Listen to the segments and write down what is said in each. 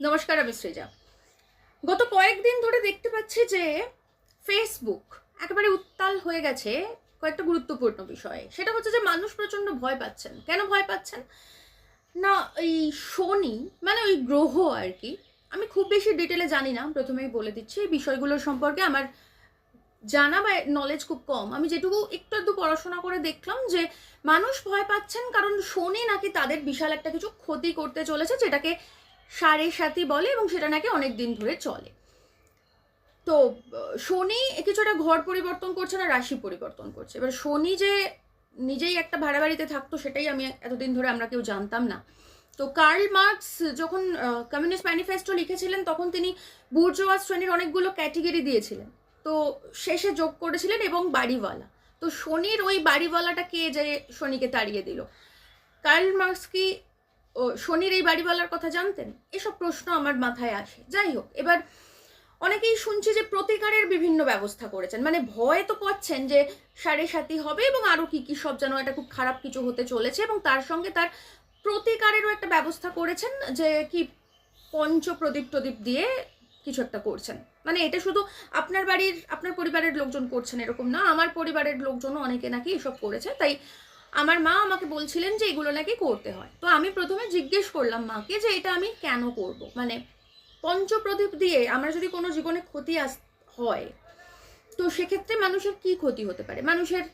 নমস্কার, আমি সৃজা। গত কয়েকদিন ধরে দেখতে পাচ্ছি যে ফেসবুক একেবারে উত্তাল হয়ে গেছে কয়েকটা গুরুত্বপূর্ণ বিষয়ে। সেটা হচ্ছে যে মানুষ প্রচণ্ড ভয় পাচ্ছেন। কেন ভয় পাচ্ছেন? না ওই শনি মানে ওই গ্রহ আর কি, আমি খুব বেশি ডিটেলে জানি না। প্রথমেই বলে দিচ্ছি, এই বিষয়গুলোর সম্পর্কে আমার জানা বা নলেজ খুব কম। আমি যেটুকু একটু একটু পড়াশোনা করে দেখলাম যে মানুষ ভয় পাচ্ছেন কারণ শনি নাকি তাদের বিশাল একটা কিছু ক্ষতি করতে চলেছে, যেটাকে সাড়ে সাথী বলে এবং সেটা নাকি অনেক দিন ধরে চলে। তো, শনি কিছুটা ঘর পরিবর্তন করছে না, রাশি পরিবর্তন করছে। এবার শনি যে নিজেই একটা ভাড়া বাড়িতে থাকতো, সেটাই আমি এতদিন ধরে আমরা কেউ জানতাম না। তো কার্ল মার্কস যখন কমিউনিস্ট ম্যানিফেস্টো লিখেছিলেন, তখন তিনি বুর্জোয়া শ্রেণির অনেকগুলো ক্যাটেগরি দিয়েছিলেন। তো শেষে যোগ করেছিলেন এবং বাড়িওয়ালা। তো শনির ওই বাড়িওয়ালাটা কে যে শনিকে তাড়িয়ে দিল? কার্ল মার্কস কি শনির এই বাড়িওয়ালার কথা জানতেন? এসব প্রশ্ন আমার মাথায় আসে। যাই হোক, এবার অনেকেই শুনছি যে প্রতিকারের বিভিন্ন ব্যবস্থা করেছেন। মানে ভয় তো পাচ্ছেন যে সাড়ে সাথী হবে এবং আরও কি কি সব যেন একটা খুব খারাপ কিছু হতে চলেছে এবং তার সঙ্গে তার প্রতিকারেরও একটা ব্যবস্থা করেছেন যে কি পঞ্চ প্রদীপ টদীপ দিয়ে কিছু একটা করছেন। মানে এটা শুধু আপনার বাড়ির, আপনার পরিবারের লোকজন করছেন এরকম না, আমার পরিবারের লোকজনও অনেকে নাকি এসব করেছে। তাই আমার মা আমাকে বলছিলেন যে এগুলো নাকি করতে হয়। তো আমি প্রথমে জিজ্ঞেস করলাম মাকে যে এটা আমি কেন করব? মানে পঞ্চপ্রদীপ দিয়ে আমার যদি কোনো জীবনে ক্ষতি আস, হয়, তো সেক্ষেত্রে মানুষের কি ক্ষতি হতে পারে? মানুষের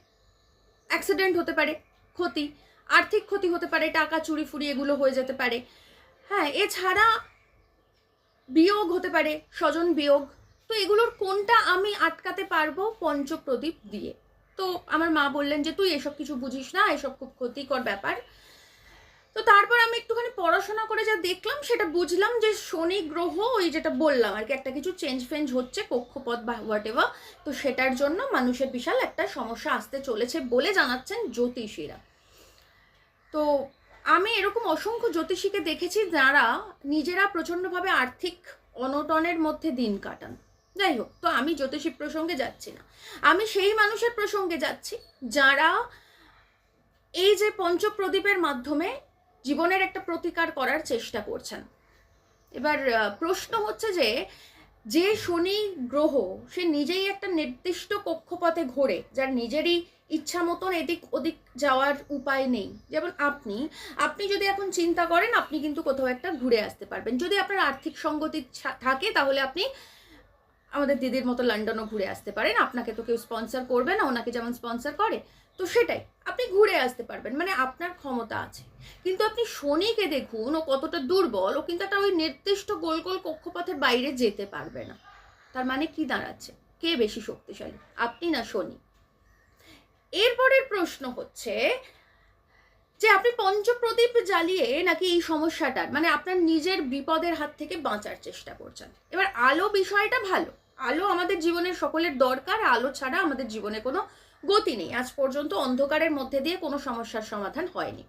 অ্যাক্সিডেন্ট হতে পারে, ক্ষতি, আর্থিক ক্ষতি হতে পারে, টাকা চুরি ফুরি এগুলো হয়ে যেতে পারে। হ্যাঁ এছাড়া বিয়োগ হতে পারে, স্বজন বিয়োগ। তো এগুলোর কোনটা আমি আটকাতে পারব পঞ্চপ্রদীপ দিয়ে? তো আমার মা বললেন যে, তুই এসব কিছু বুঝিস না, এসব খুব ক্ষতিকর ব্যাপার। তো তারপর আমি একটুখানি পড়াশোনা করে যা দেখলাম, সেটা বুঝলাম যে, শনি গ্রহ, ওই যেটা বললাম আর কি, একটা কিছু চেঞ্জ ফেঞ্জ হচ্ছে, কক্ষপথ বা হোয়াট এভার তো সেটার জন্য মানুষের বিশাল একটা সমস্যা আসতে চলেছে বলে জানাচ্ছেন জ্যোতিষীরা। তো আমি এরকম অসংখ্য জ্যোতিষীকে দেখেছি যারা নিজেরা প্রচণ্ডভাবে আর্থিক অনটনের মধ্যে দিন কাটান। যাই হোক, তো আমি জ্যোতিষী প্রসঙ্গে যাচ্ছি না। আমি সেই মানুষের প্রসঙ্গে যাচ্ছি, যারা এই যে পঞ্চপ্রদীপের মাধ্যমে জীবনের একটা প্রতিকার করার চেষ্টা করছেন। এবার প্রশ্ন হচ্ছে যে যে শনি গ্রহ, সে নিজেই একটা নির্দিষ্ট কক্ষপথে ঘোরে, যার নিজেরই ইচ্ছা মতন এদিক ওদিক যাওয়ার উপায় নেই। যেমন আপনি আপনি যদি এখন চিন্তা করেন, আপনি কিন্তু কোথাও একটা ঘুরে আসতে পারবেন। যদি আপনার আর্থিক সঙ্গতি থাকে, তাহলে আপনি আমাদের দিদির মতো লন্ডনও ঘুরে আসতে পারেন। আপনাকে তো কেউ স্পন্সর করবে না, ওনাকে যেমন স্পন্সর করে, তো সেটাই। আপনি ঘুরে আসতে পারবেন মানে আপনার ক্ষমতা আছে। কিন্তু আপনি শনিকে দেখুন, ও কতটা দুর্বল, ও কিন্তু একটা ওই নির্দিষ্ট গোল গোল কক্ষপথের বাইরে যেতে পারবে না। তার মানে কি দাঁড়াচ্ছে? কে বেশি শক্তিশালী? আপনি না শনি? এরপরের প্রশ্ন হচ্ছে যে আপনি পঞ্চপ্রদীপ জ্বালিয়ে নাকি এই সমস্যাটার মানে আপনার নিজের বিপদের হাত থেকে বাঁচার চেষ্টা করছেন। এবার আলো বিষয়টা ভালো। আলো আমাদের জীবনের সকলের দরকার, আলো ছাড়া আমাদের জীবনে কোনো গতি নেই। আজ পর্যন্ত অন্ধকারের মধ্যে দিয়ে কোনো সমস্যার সমাধান হয়নি।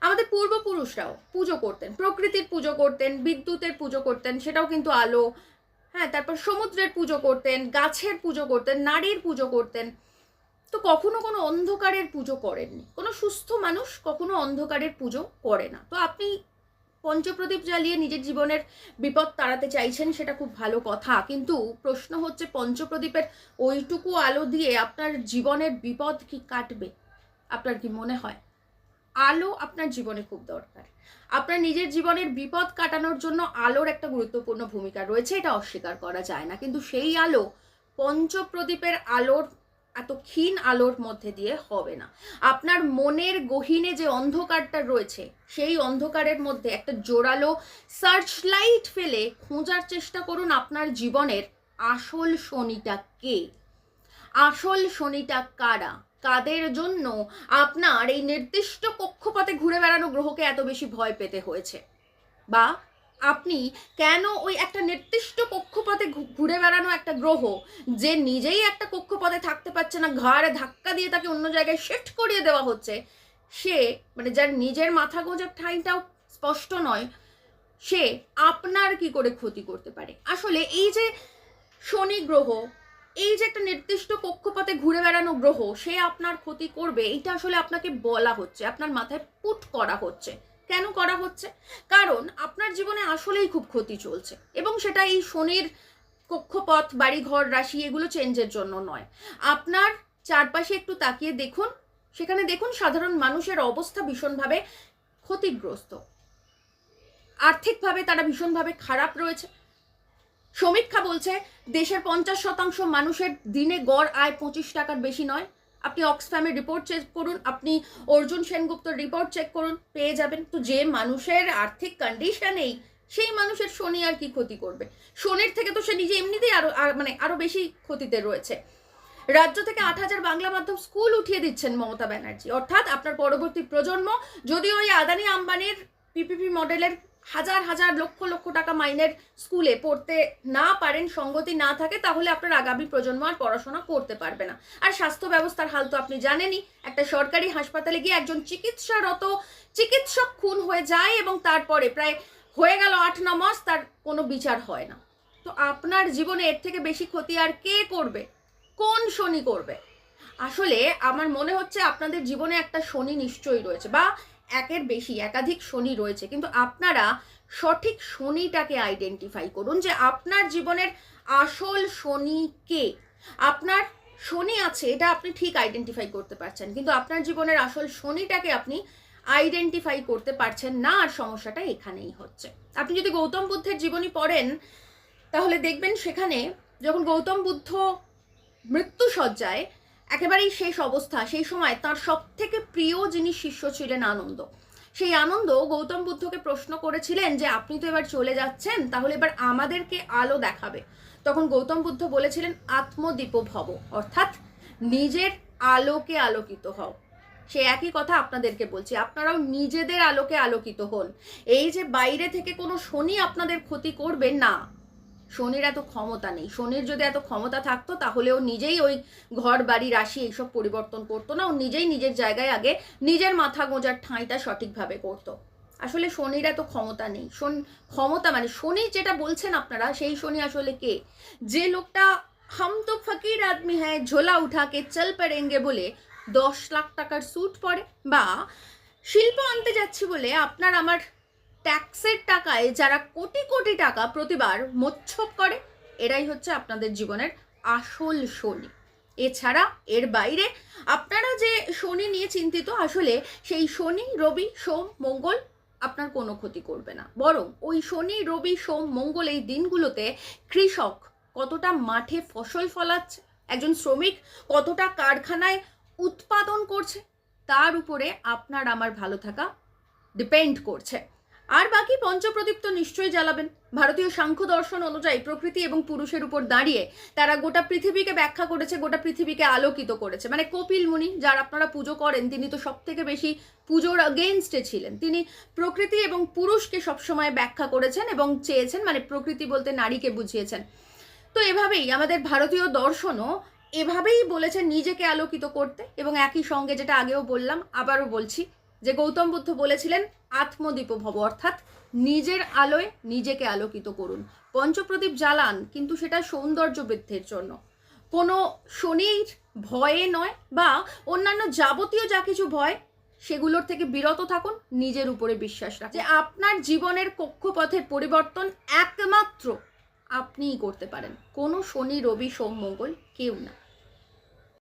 আমাদের পূর্বপুরুষরাও পুজো করতেন, প্রকৃতির পুজো করতেন, বিদ্যুতের পুজো করতেন, সেটাও কিন্তু আলো। হ্যাঁ তারপর সমুদ্রের পুজো করতেন, গাছের পুজো করতেন, নারীর পুজো করতেন। তো কখনো কোনো অন্ধকারের পুজো করেননি। কোনো সুস্থ মানুষ কখনো অন্ধকারের পুজো করে না। তো আপনি পঞ্চপ্রদীপ জ্বালিয়ে নিজের জীবনের বিপদ তাড়াতে চাইছেন সেটা খুব ভালো কথা। কিন্তু প্রশ্ন হচ্ছে পঞ্চপ্রদীপের ওইটুকু আলো দিয়ে আপনার জীবনের বিপদ কি কাটবে? আপনার কি মনে হয়? আলো আপনার জীবনে খুব দরকার। আপনার নিজের জীবনের বিপদ কাটানোর জন্য আলোর একটা গুরুত্বপূর্ণ ভূমিকা রয়েছে। এটা অস্বীকার করা যায় না। কিন্তু সেই আলো পঞ্চপ্রদীপের আলোর এত ক্ষীণ আলোর মধ্যে দিয়ে হবে না। আপনার মনের গহীনে যে অন্ধকারটা রয়েছে, সেই অন্ধকারের মধ্যে একটা জোরালো সার্চ লাইট ফেলে খোঁজার চেষ্টা করুন আপনার জীবনের আসল শনিটা কে। আসল শনিটা কারা? কাদের জন্য আপনার এই নির্দিষ্ট কক্ষপথে ঘুরে বেড়ানো গ্রহকে এত বেশি ভয় পেতে হয়েছে? বা আপনি কেন ওই একটা নির্দিষ্ট কক্ষপথে ঘুরে বেড়ানো একটা গ্রহ যে নিজেই একটা কক্ষপথে থাকতে পারছে না, ঘাড়ে ধাক্কা দিয়ে তাকে অন্য জায়গায় শিফট করিয়ে দেওয়া হচ্ছে, সে মানে যার নিজের মাথা গোজার ঠাঁইটাও স্পষ্ট নয়, সে আপনার কি করে ক্ষতি করতে পারে? আসলে এই যে শনি গ্রহ, এই যে একটা নির্দিষ্ট কক্ষপথে ঘুরে বেড়ানো গ্রহ, সে আপনার ক্ষতি করবে এটা আসলে আপনাকে বলা হচ্ছে, আপনার মাথায় পুট করা হচ্ছে। কেন করা হচ্ছে? কারণ আপনার জীবনে আসলেই খুব ক্ষতি চলছে এবং সেটা এই শনির কক্ষপথ, বাড়িঘর, রাশি এগুলো চেঞ্জের জন্য নয়। আপনার চারপাশে একটু তাকিয়ে দেখুন। সেখানে দেখুন সাধারণ মানুষের অবস্থা ভীষণভাবে ক্ষতিগ্রস্ত। আর্থিকভাবে তারা ভীষণভাবে খারাপ রয়েছে। সমীক্ষা বলছে দেশের পঞ্চাশ শতাংশ মানুষের দিনে গড় আয় পঁচিশ টাকার বেশি নয়। আপনি অক্সফ্যামের রিপোর্ট চেক করুন, আপনি অর্জুন সেনগুপ্তর রিপোর্ট চেক করুন, পেয়ে যাবেন। তো যে মানুষের আর্থিক কন্ডিশনেই সেই মানুষের শনি আর কি ক্ষতি করবে? শনির থেকে তো সে নিজে এমনিতেই আরও মানে আরও বেশি ক্ষতিতে রয়েছে। রাজ্য থেকে আট হাজার বাংলা মাধ্যম স্কুল উঠিয়ে দিচ্ছেন মমতা ব্যানার্জি। অর্থাৎ আপনার পরবর্তী প্রজন্ম, যদি ওই আদানি আম্বানির পিপিপি মডেলের হাজার হাজার লক্ষ লক্ষ টাকা মাইনের স্কুলে পড়তে না পারেন, সঙ্গতি না থাকে, তাহলে আপনার আগামী প্রজন্ম আর পড়াশোনা করতে পারবে না। আর স্বাস্থ্য ব্যবস্থার হাল তো আপনি জানেনই, একটা সরকারি হাসপাতালে গিয়ে একজন চিকিৎসারত চিকিৎসক খুন হয়ে যায় এবং তারপরে প্রায় হয়ে গেল আট, ন মাস, তার কোনো বিচার হয় না। তো আপনার জীবনে এর থেকে বেশি ক্ষতি আর কে করবে? কোন শনি করবে? আসলে আমার মনে হচ্ছে আপনাদের জীবনে একটা শনি নিশ্চয়ই রয়েছে, বা একের বেশি একাধিক শনি রয়েছে, কিন্তু আপনারা সঠিক শনিটাকে আইডেন্টিফাই করুন যে আপনার জীবনের আসল শনি কে। আপনার শনি আছে, এটা আপনি ঠিক আইডেন্টিফাই করতে পারছেন, কিন্তু আপনার জীবনের আসল শনিটাকে আপনি আইডেন্টিফাই করতে পারছেন না, আর সমস্যাটা এখানেই হচ্ছে। আপনি যদি গৌতম বুদ্ধের জীবনী পড়েন, তাহলে দেখবেন সেখানে যখন গৌতম বুদ্ধ মৃত্যুসজ্জায় একেবারেই শেষ অবস্থা, সেই সময় তার সব থেকে প্রিয় যিনি শিষ্য ছিলেন আনন্দ। সেই আনন্দ গৌতম বুদ্ধকে প্রশ্ন করেছিলেন যে, আপনি তো এবার চলে যাচ্ছেন, তাহলে এবার আমাদেরকে আলো দেখাবে। তখন গৌতম বুদ্ধ বলেছিলেন আত্মদীপ ভব অর্থাৎ নিজের আলোকে আলোকিত হও। সে একই কথা আপনাদেরকে বলছি, আপনারাও নিজেদের আলোকে আলোকিত হন। এই যে বাইরে থেকে কোনো শনি আপনাদের ক্ষতি করবে, না। শনির এত ক্ষমতা নেই। শনির যদি এত ক্ষমতা থাকতো, তাহলে ও নিজেই ওই ঘর, বাড়ি, রাশি এইসব পরিবর্তন করতো না। ও নিজেই নিজের জায়গায় আগে নিজের মাথা গোঁজার ঠাঁইটা সঠিকভাবে করতো। আসলে শনির এত ক্ষমতা নেই। শন, ক্ষমতা মানে শনি যেটা বলছেন আপনারা, সেই শনি আসলে কে? যে লোকটা হাম তো ফকির আদমি হ্যাঁ ঝোলা উঠাকে চল পড়েঙ্গে বলে দশ লাখ টাকার স্যুট পরে, বা শিল্প আনতে যাচ্ছি বলে আপনার আমার ট্যাক্সের টাকায় যারা কোটি কোটি টাকা প্রতিবার মোচ্ছপ করে, এরাই হচ্ছে আপনাদের জীবনের আসল শনি। এছাড়া এর বাইরে আপনারা যে শনি নিয়ে চিন্তিত, আসলে সেই শনি, রবি, সোম, মঙ্গল আপনার কোনো ক্ষতি করবে না। বরং ওই শনি, রবি, সোম, মঙ্গল এই দিনগুলোতে কৃষক কতটা মাঠে ফসল ফলাচ্ছে, একজন শ্রমিক কতটা কারখানায় উৎপাদন করছে, তার উপরে আপনার আমার ভালো থাকা ডিপেন্ড করছে। আর বাকি পঞ্চপ্রদীপ তো নিশ্চয়ই জ্বালাবেন। ভারতীয় সাংখ্য দর্শন অনুযায়ী প্রকৃতি এবং পুরুষের উপর দাঁড়িয়ে তারা গোটা পৃথিবীকে ব্যাখ্যা করেছে, গোটা পৃথিবীকে আলোকিত করেছে। মানে কপিল মুনি, যার আপনারা পুজো করেন, তিনি তো সব থেকে বেশি পুজোর অগেনস্টে ছিলেন। তিনি প্রকৃতি এবং পুরুষকে সবসময় ব্যাখ্যা করেছেন এবং চেয়েছেন মানে প্রকৃতি বলতে নারীকে বুঝিয়েছেন। তো এভাবেই আমাদের ভারতীয় দর্শনও এভাবেই বলেছেন নিজেকে আলোকিত করতে এবং একই সঙ্গে যেটা আগেও বললাম, আবারও বলছি যে গৌতম বুদ্ধ বলেছিলেন আত্মদীপ ভব অর্থাৎ নিজের আলোয় নিজেকে আলোকিত করুন। পঞ্চপ্রদীপ জ্বালান, কিন্তু সেটা সৌন্দর্য বৃদ্ধির জন্য। কোনো শনির ভয়ে নয় বা অন্যান্য যাবতীয় যা কিছু ভয়, সেগুলোর থেকে বিরত থাকুন, নিজের উপরে বিশ্বাস রাখুন। যে আপনার জীবনের কক্ষপথের পরিবর্তন একমাত্র আপনিই করতে পারেন। কোনো শনি, রবি, সোম, মঙ্গল কেউ না।